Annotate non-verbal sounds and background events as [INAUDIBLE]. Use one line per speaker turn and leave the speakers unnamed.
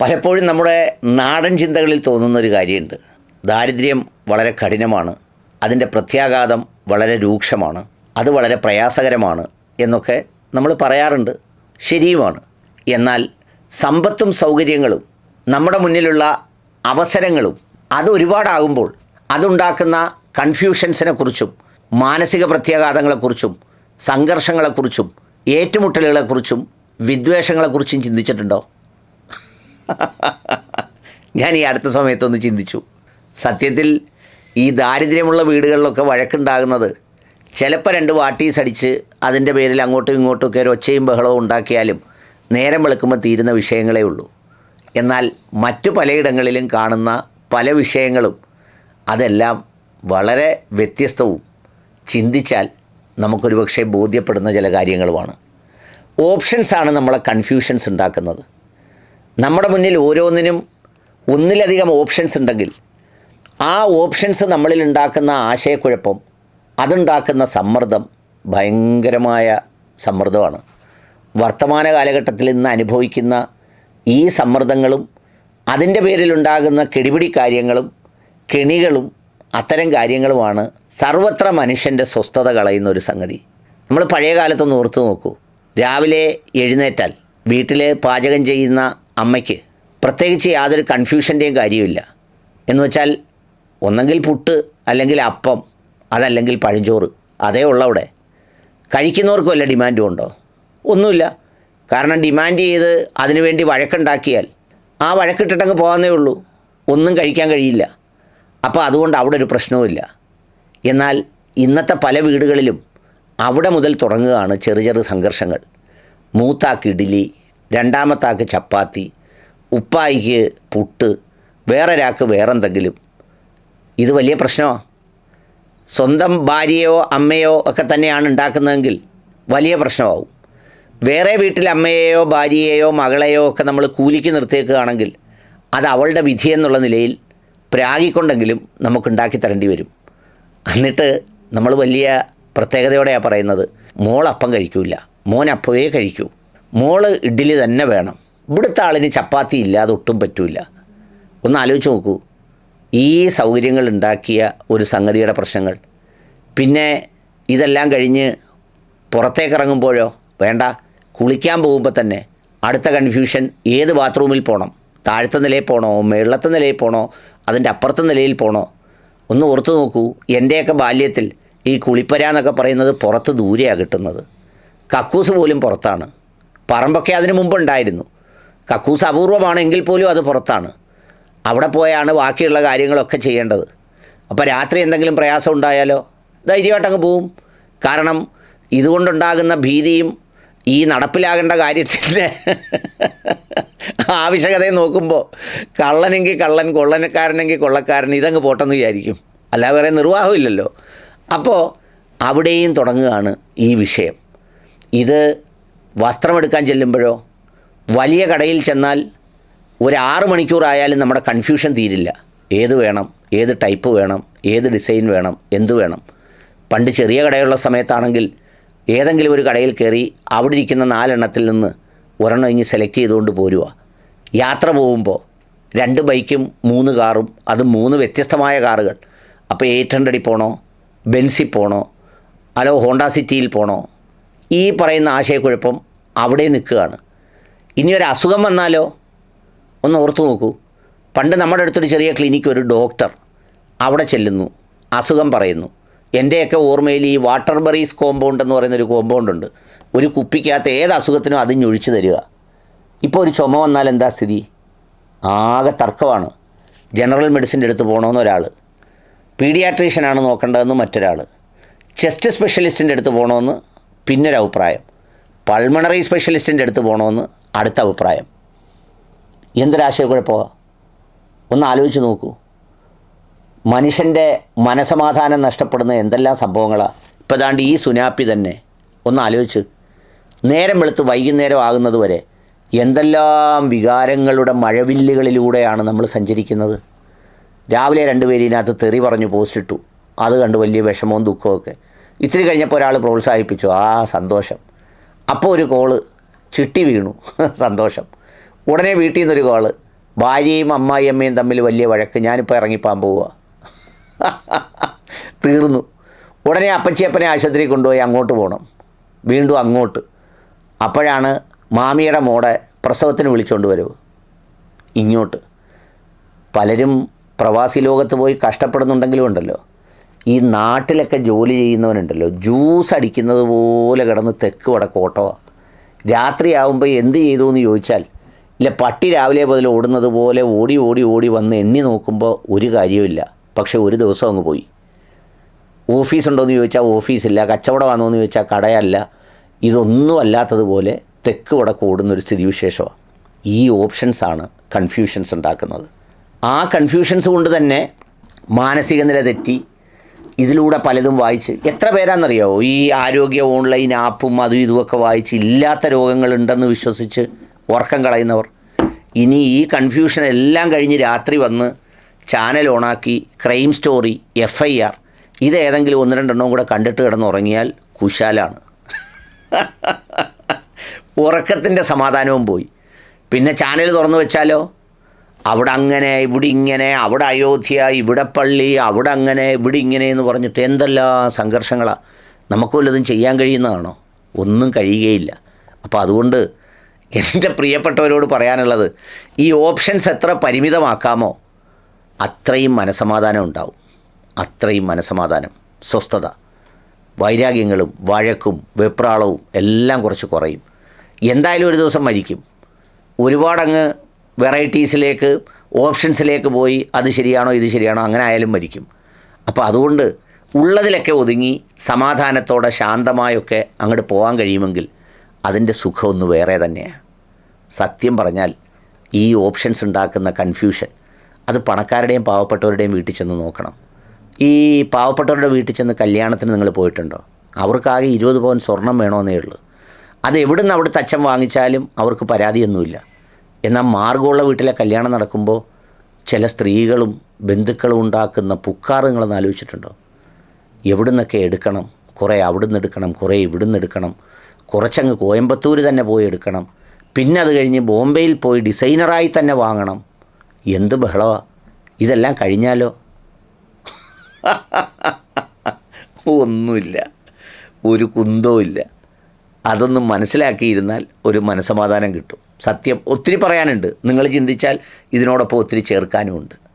പലപ്പോഴും നമ്മുടെ നാടൻ ചിന്തകളിൽ തോന്നുന്നൊരു കാര്യമുണ്ട്. ദാരിദ്ര്യം വളരെ കഠിനമാണ്. അതിന്റെ പ്രത്യാഘാതം വളരെ രൂക്ഷമാണ്. അത് വളരെ പ്രയാസകരമാണ് എന്നൊക്കെ നമ്മൾ പറയാറുണ്ട്. ശരിയുമാണ്. എന്നാൽ സമ്പത്തും സൗകര്യങ്ങളും നമ്മുടെ മുന്നിലുള്ള അവസരങ്ങളും അത് ഒരുപാടാകുമ്പോൾ അതുണ്ടാക്കുന്ന കൺഫ്യൂഷൻസിനെ കുറിച്ചും മാനസിക പ്രത്യാഘാതങ്ങളെക്കുറിച്ചും സംഘർഷങ്ങളെക്കുറിച്ചും ഏറ്റുമുട്ടലുകളെക്കുറിച്ചും വിദ്വേഷങ്ങളെക്കുറിച്ചും ചിന്തിച്ചിട്ടുണ്ടോ? [LAUGHS] ഞാൻ ഈ അടുത്ത സമയത്തൊന്ന് ചിന്തിച്ചു. സത്യത്തിൽ ഈ ദാരിദ്ര്യമുള്ള വീടുകളിലൊക്കെ വഴക്കുണ്ടാകുന്നത് ചിലപ്പോൾ രണ്ട് വാട്ടീസ് അടിച്ച് അതിന്റെ പേരിൽ അങ്ങോട്ടും ഇങ്ങോട്ടും ഒക്കെ ഒരു ഒച്ചയും ബഹളവും ഉണ്ടാക്കിയാലും നേരം വെളുക്കുമ്പോൾ തീരുന്ന വിഷയങ്ങളേ ഉള്ളൂ. എന്നാൽ മറ്റു പലയിടങ്ങളിലും കാണുന്ന പല വിഷയങ്ങളും അതെല്ലാം വളരെ വ്യത്യസ്തവും ചിന്തിച്ചാൽ നമുക്കൊരു പക്ഷേ ബോധ്യപ്പെടുന്ന ചില കാര്യങ്ങളുമാണ്. ഓപ്ഷൻസാണ് നമ്മളെ കൺഫ്യൂഷൻസ് ഉണ്ടാക്കുന്നത്. നമ്മുടെ മുന്നിൽ ഓരോന്നിനും ഒന്നിലധികം ഓപ്ഷൻസ് ഉണ്ടെങ്കിൽ ആ ഓപ്ഷൻസ് നമ്മളിൽ ഉണ്ടാക്കുന്ന ആശയക്കുഴപ്പം അതുണ്ടാക്കുന്ന സമ്മർദ്ദം ഭയങ്കരമായ സമ്മർദ്ദമാണ്. വർത്തമാന കാലഘട്ടത്തിൽ ഇന്ന് അനുഭവിക്കുന്ന ഈ സമ്മർദ്ദങ്ങളും അതിന്റെ പേരിലുണ്ടാകുന്ന കെടിപിടി കാര്യങ്ങളും കെണികളും അത്തരം കാര്യങ്ങളുമാണ് സർവത്ര മനുഷ്യന്റെ സ്വസ്ഥത കളയുന്ന ഒരു സംഗതി. നമ്മൾ പഴയ കാലത്തൊന്ന് ഓർത്തു നോക്കൂ. രാവിലെ എഴുന്നേറ്റാൽ വീട്ടിൽ പാചകം ചെയ്യുന്ന അമ്മയ്ക്ക്. പ്രത്യേകിച്ച് യാതൊരു കൺഫ്യൂഷന്റെയും കാര്യമില്ല. എന്ന് വെച്ചാൽ ഒന്നെങ്കിൽ പുട്ട് അല്ലെങ്കിൽ അപ്പം അതല്ലെങ്കിൽ പഴഞ്ചോറ് അതേ ഉള്ളവിടെ കഴിക്കുന്നവർക്കും വല്ല ഡിമാൻഡും ഉണ്ടോ? ഒന്നുമില്ല. കാരണം ഡിമാൻഡ് ചെയ്ത് അതിനുവേണ്ടി വഴക്കുണ്ടാക്കിയാൽ ആ വഴക്കിട്ടിട്ടങ്ങ് പോകാന്നേ ഉള്ളൂ. ഒന്നും കഴിക്കാൻ കഴിയില്ല. അപ്പോൾ അതുകൊണ്ട് അവിടെ ഒരു പ്രശ്നവുമില്ല. എന്നാൽ ഇന്നത്തെ പല വീടുകളിലും അവിടെ മുതൽ തുടങ്ങുകയാണ് ചെറു ചെറു സംഘർഷങ്ങൾ. മൂത്താക്ക് ഇഡ്ഡലി രണ്ടാമത്താക്ക് ചപ്പാത്തി ഉപ്പായിക്ക് പുട്ട് വേറെ ഒരാൾക്ക് വേറെന്തെങ്കിലും. ഇത് വലിയ പ്രശ്നമാണ് സ്വന്തം ഭാര്യയോ അമ്മയോ ഒക്കെ തന്നെയാണ് ഉണ്ടാക്കുന്നതെങ്കിൽ വലിയ പ്രശ്നമാവും. വേറെ വീട്ടിൽ അമ്മയെയോ ഭാര്യയെയോ മകളെയോ ഒക്കെ നമ്മൾ കൂലിക്ക് നിർത്തിയേക്കുകയാണെങ്കിൽ അത് അവളുടെ വിധി എന്നുള്ള നിലയിൽ പ്രാഗിക്കൊണ്ടെങ്കിലും നമുക്ക് ഉണ്ടാക്കി തരേണ്ടി വരും. എന്നിട്ട് നമ്മൾ വലിയ പ്രത്യേകതയോടെയാണ് പറയുന്നത് മോൾ അപ്പം കഴിക്കൂല. മോൻ അപ്പവേ കഴിക്കൂ. മോൾ ഇഡ്ഡലി തന്നെ വേണം. ഇവിടുത്തെ ആളിന് ചപ്പാത്തി ഇല്ലാതെ ഒട്ടും പറ്റൂല. ഒന്ന് ആലോചിച്ച് നോക്കൂ. ഈ സൗകര്യങ്ങൾ ഉണ്ടാക്കിയ ഒരു സംഗതിയുടെ പ്രശ്നങ്ങൾ. പിന്നെ ഇതെല്ലാം കഴിഞ്ഞ് പുറത്തേക്ക് ഇറങ്ങുമ്പോഴോ? വേണ്ട. കുളിക്കാൻ പോകുമ്പോൾ തന്നെ അടുത്ത കൺഫ്യൂഷൻ ഏത് ബാത്റൂമിൽ പോകണം താഴത്തെ നിലയിൽ പോകണോ മേളത്തെ നിലയിൽ പോകണോ അതിന്റെ അപ്പുറത്തെ നിലയിൽ പോകണോ ഒന്ന് ഓർത്തു നോക്കൂ. എന്റെയൊക്കെ ബാല്യത്തിൽ ഈ കുളിപ്പര എന്നൊക്കെ പറയുന്നത് പുറത്ത് ദൂരെയാണ് കിട്ടുന്നത്. കക്കൂസ് പോലും പുറത്താണ്. പറമ്പൊക്കെ അതിനു മുമ്പുണ്ടായിരുന്നു. കക്കൂസ് അപൂർവമാണെങ്കിൽ പോലും അത് പുറത്താണ്. അവിടെ പോയാണ് ബാക്കിയുള്ള കാര്യങ്ങളൊക്കെ ചെയ്യേണ്ടത്. അപ്പോൾ രാത്രി എന്തെങ്കിലും പ്രയാസം ഉണ്ടായാലോ? ധൈര്യമായിട്ട് അങ്ങ് പോവും. കാരണം ഇതുകൊണ്ടുണ്ടാകുന്ന ഭീതിയും ഈ നടപ്പിലാകേണ്ട കാര്യത്തിന്റെ ആവശ്യകതയെ നോക്കുമ്പോൾ കള്ളനെങ്കിൽ കള്ളൻ കൊള്ളനക്കാരനെങ്കിൽ കൊള്ളക്കാരൻ ഇതങ്ങ് പോട്ടെന്ന് വിചാരിക്കും. അല്ലാതെ വേറെ നിർവാഹമില്ലല്ലോ അപ്പോൾ അവിടെയും തുടങ്ങുകയാണ് ഈ വിഷയം. ഇത് വസ്ത്രമെടുക്കാൻ ചെല്ലുമ്പോഴോ? വലിയ കടയിൽ ചെന്നാൽ ഒരു ആറ് മണിക്കൂറായാലും നമ്മുടെ കൺഫ്യൂഷൻ തീരില്ല. ഏത് വേണം? ഏത് ടൈപ്പ് വേണം? ഏത് ഡിസൈൻ വേണം? എന്ത് വേണം? പണ്ട് ചെറിയ കടയുള്ള സമയത്താണെങ്കിൽ ഏതെങ്കിലും ഒരു കടയിൽ കയറി അവിടെ ഇരിക്കുന്ന നാലെണ്ണത്തിൽ നിന്ന് ഒരെണ്ണം ഇനി സെലക്ട് ചെയ്തുകൊണ്ട് പോരുക. യാത്ര പോകുമ്പോൾ രണ്ട് ബൈക്കും മൂന്ന് കാറും അത് മൂന്ന് വ്യത്യസ്തമായ കാറുകൾ അപ്പോൾ എയ്റ്റ് ഹൺഡ്രഡിൽ പോണോ? ബെൻസിൽ പോണോ? അലോ ഹോണ്ട സിറ്റിയിൽ പോകണോ ഈ പറയുന്ന ആശയക്കുഴപ്പം അവിടെ നിൽക്കുകയാണ്. ഇനി ഒരു അസുഖം വന്നാലോ? ഒന്ന് ഓർത്തു നോക്കൂ. പണ്ട് നമ്മുടെ അടുത്തൊരു ചെറിയ ക്ലിനിക്ക് ഒരു ഡോക്ടർ അവിടെ ചെല്ലുന്നു അസുഖം പറയുന്നു. എന്റെയൊക്കെ ഓർമ്മയിൽ ഈ വാട്ടർ ബറീസ് കോമ്പൗണ്ട് എന്ന് പറയുന്ന ഒരു കോമ്പൗണ്ട് ഉണ്ട്. ഒരു കുപ്പിക്കകത്ത് ഏത് അസുഖത്തിനും അതിന് ഒഴിച്ചു തരിക. ഇപ്പോൾ ഒരു ചുമ വന്നാൽ എന്താ സ്ഥിതി? ആകെ തർക്കമാണ്. ജനറൽ മെഡിസിന്റെ അടുത്ത് പോകണമെന്ന് ഒരാൾ പീഡിയാട്രീഷ്യനാണ് നോക്കേണ്ടതെന്ന് മറ്റൊരാൾ ചെസ്റ്റ് സ്പെഷ്യലിസ്റ്റിന്റെ അടുത്ത് പോകണമെന്ന് പിന്നൊരു അഭിപ്രായം പൾമണറി സ്പെഷ്യലിസ്റ്റിന്റെ അടുത്ത് പോകണമെന്ന് അടുത്ത അഭിപ്രായം എന്തൊരാശയക്കുഴപ്പമാണ് ഒന്ന് ആലോചിച്ച് നോക്കൂ. മനുഷ്യന്റെ മനസമാധാനം നഷ്ടപ്പെടുന്ന എന്തെല്ലാം സംഭവങ്ങളാണ് ഇപ്പോൾ ദാണ്ട് ഈ സുനാപ്പി തന്നെ ഒന്ന് ആലോചിച്ച് നേരം വെളുത്ത് വൈകുന്നേരം ആകുന്നത് വരെ എന്തെല്ലാം വികാരങ്ങളുടെ മഴവില്ലുകളിലൂടെയാണ് നമ്മൾ സഞ്ചരിക്കുന്നത്? രാവിലെ രണ്ടുപേരും ഇതിനകത്ത് തെറി പറഞ്ഞു പോസ്റ്റിട്ടു. അത് കണ്ട് വലിയ വിഷമവും ദുഃഖവും ഒക്കെ ഇത്തിരി കഴിഞ്ഞപ്പോൾ ഒരാൾ പ്രോത്സാഹിപ്പിച്ചു. ആ സന്തോഷം. അപ്പോൾ ഒരു കോൾ ചിട്ടി വീണു. [LAUGHS] സന്തോഷം. ഉടനെ വീട്ടിൽ നിന്നൊരു കോൾ ഭാര്യയും അമ്മായി അമ്മയും തമ്മിൽ വലിയ വഴക്ക് ഞാനിപ്പോൾ ഇറങ്ങിപ്പോൻ പോവുക [LAUGHS] തീർന്നു. ഉടനെ അപ്പച്ചിയപ്പനെ ആശുപത്രി കൊണ്ടുപോയി അങ്ങോട്ട് പോകണം വീണ്ടും അങ്ങോട്ട്. അപ്പോഴാണ് മാമിയുടെ മോടെ പ്രസവത്തിന് വിളിച്ചുകൊണ്ട് വരവ്. ഇങ്ങോട്ട്. പലരും പ്രവാസി ലോകത്ത് പോയി കഷ്ടപ്പെടുന്നുണ്ടെങ്കിലും ഉണ്ടല്ലോ. ഈ നാട്ടിലൊക്കെ ജോലി ചെയ്യുന്നവനുണ്ടല്ലോ ജ്യൂസ് അടിക്കുന്നത് പോലെ കിടന്ന് തെക്ക് വടക്ക് ഓട്ടമാണ് രാത്രിയാവുമ്പോൾ എന്ത് ചെയ്തു എന്ന് ചോദിച്ചാൽ ഇല്ല പട്ടി രാവിലെ മുതൽ ഓടുന്നത് പോലെ ഓടി ഓടി ഓടി വന്ന് എണ്ണി നോക്കുമ്പോൾ ഒരു കാര്യമില്ല പക്ഷേ ഒരു ദിവസം അങ്ങ് പോയി. ഓഫീസുണ്ടോ എന്ന് ചോദിച്ചാൽ ഓഫീസില്ല കച്ചവടമാണോ എന്ന് ചോദിച്ചാൽ കടയല്ല. ഇതൊന്നും അല്ലാത്തതുപോലെ തെക്ക് വടക്ക് ഓടുന്നൊരു സ്ഥിതിവിശേഷമാണ് ഈ ഓപ്ഷൻസാണ് കൺഫ്യൂഷൻസ് ഉണ്ടാക്കുന്നത്. ആ കൺഫ്യൂഷൻസ് കൊണ്ട് തന്നെ മാനസിക നില തെറ്റി ഇതിലൂടെ പലതും വായിച്ച് എത്ര പേരാണെന്നറിയാമോ ഈ ആരോഗ്യ ഓൺലൈൻ ആപ്പും അതും ഇതുമൊക്കെ വായിച്ച് ഇല്ലാത്ത രോഗങ്ങളുണ്ടെന്ന് വിശ്വസിച്ച് ഉറക്കം കളയുന്നവർ. ഇനി ഈ കൺഫ്യൂഷൻ എല്ലാം കഴിഞ്ഞ് രാത്രി വന്ന് ചാനൽ ഓണാക്കി crime story F I R ഇതേതെങ്കിലും ഒന്ന് രണ്ടെണ്ണം കൂടെ കണ്ടിട്ട് കിടന്നുറങ്ങിയാൽ കുശാലാണ്. ഉറക്കത്തിന്റെ സമാധാനവും പോയി. പിന്നെ ചാനൽ തുറന്നു വെച്ചാലോ? അവിടെ അങ്ങനെ ഇവിടെ ഇങ്ങനെ അവിടെ അയോധ്യ ഇവിടെ പള്ളി അവിടെ അങ്ങനെ ഇവിടെ ഇങ്ങനെ എന്ന് പറഞ്ഞിട്ട് എന്തെല്ലാം സംഘർഷങ്ങളാണ് നമുക്ക് വല്ലതും ചെയ്യാൻ കഴിയുന്നതാണോ? ഒന്നും കഴിയുകയില്ല. അപ്പോൾ അതുകൊണ്ട് എന്റെ പ്രിയപ്പെട്ടവരോട് പറയാനുള്ളത് ഈ ഓപ്ഷൻസ് എത്ര പരിമിതമാക്കാമോ അത്രയും മനസമാധാനം ഉണ്ടാവും. അത്രയും മനസമാധാനം സ്വസ്ഥത. വൈരാഗ്യങ്ങളും വഴക്കും വെപ്രാളവും എല്ലാം കുറച്ച് കുറയും. എന്തായാലും ഒരു ദിവസം മരിക്കും. ഒരുപാടങ്ങ് വെറൈറ്റീസിലേക്ക് ഓപ്ഷൻസിലേക്ക് പോയി അത് ശരിയാണോ ഇത് ശരിയാണോ അങ്ങനെ ആയാലും മരിക്കും. അപ്പോൾ അതുകൊണ്ട് ഉള്ളതിലൊക്കെ ഒതുങ്ങി സമാധാനത്തോടെ ശാന്തമായൊക്കെ അങ്ങോട്ട് പോകാൻ കഴിയുമെങ്കിൽ അതിന്റെ സുഖം ഒന്ന് വേറെ തന്നെയാണ് സത്യം പറഞ്ഞാൽ ഈ ഓപ്ഷൻസ് ഉണ്ടാക്കുന്ന കൺഫ്യൂഷൻ അത് പണക്കാരുടെയും പാവപ്പെട്ടവരുടെയും വീട്ടിൽ ചെന്ന് നോക്കണം. ഈ പാവപ്പെട്ടവരുടെ വീട്ടിൽ ചെന്ന് കല്യാണത്തിന് നിങ്ങൾ പോയിട്ടുണ്ടോ? അവർക്കാകെ ഇരുപത് പവൻ സ്വർണം വേണമെന്നേ ഉള്ളൂ. അത് എവിടെ നിന്ന് അവിടെ തച്ചം വാങ്ങിച്ചാലും അവർക്ക് പരാതിയൊന്നുമില്ല. എന്നാൽ മാർഗമുള്ള വീട്ടിലെ കല്യാണം നടക്കുമ്പോൾ ചില സ്ത്രീകളും ബന്ധുക്കളും ഉണ്ടാക്കുന്ന പുക്കാർ നിങ്ങളൊന്ന് ആലോചിച്ചിട്ടുണ്ടോ? എവിടെ നിന്നൊക്കെ എടുക്കണം? കുറേ അവിടുന്ന് എടുക്കണം കുറേ ഇവിടുന്ന് എടുക്കണം കുറച്ചങ്ങ് കോയമ്പത്തൂർ തന്നെ പോയി എടുക്കണം പിന്നെ അത് കഴിഞ്ഞ് ബോംബെയിൽ പോയി ഡിസൈനറായി തന്നെ വാങ്ങണം. എന്ത് ബഹളമാണ് ഇതെല്ലാം കഴിഞ്ഞാലോ? ഒന്നുമില്ല. ഒരു കുന്തവും ഇല്ല അതൊന്നും മനസ്സിലാക്കിയിരുന്നാൽ ഒരു മനസമാധാനം കിട്ടും. സത്യം ഒത്തിരി പറയാനുണ്ട്. നിങ്ങൾ ചിന്തിച്ചാൽ ഇതിനോടൊപ്പം ഒത്തിരി ചേർക്കാനുമുണ്ട്.